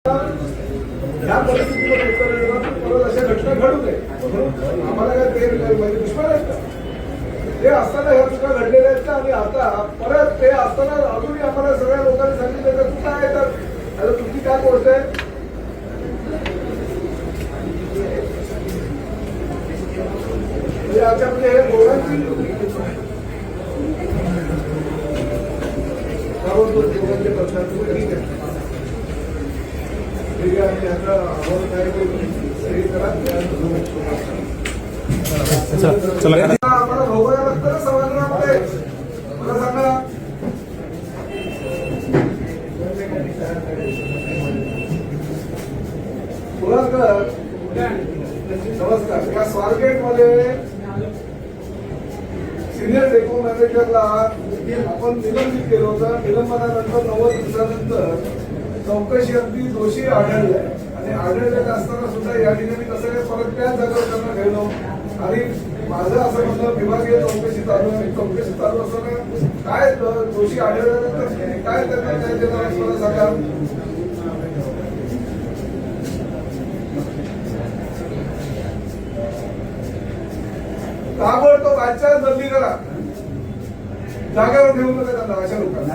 या परिस्थितीवर उत्तर परत अशा घटना घडू नये. आम्हाला काय ते म्हणजे दुष्काळ आहेत का? ते असताना ह्या दुष्काळ घडलेल्या आहेत का? आणि आता परत ते असताना अजूनही आम्हाला सगळ्या लोकांनी सांगितलं तर तू काय तर आता तुमची काय गोष्ट आहे? म्हणजे आता म्हणजे हे दोघांची प्रश्न ठीक आहे. आम्हाला भोगायला लागतं मला सांगा नमस्कार. या स्वारगेटमध्ये सिनियर डेपो मॅनेजरला आपण निलंबित केलं होतं निलंबनानंतर नव्वद दिवसानंतर चौकशी अगदी दोषी आढळले. आणि आढळलेलं असताना सुद्धा या ठिकाणी कसं काय परत त्याच जागेवर त्यांना ठेवलं आणि माझं असं म्हणलं विभागीय चौकशी चालू आहे चौकशी चालू असताना काय दोषी आढळल्यानंतर काय त्यांना न्याय देणार मला सांगा ताबडतोब आजच्या बदली करा जागेवर ठेवू नका त्यांना अशा लोकांना.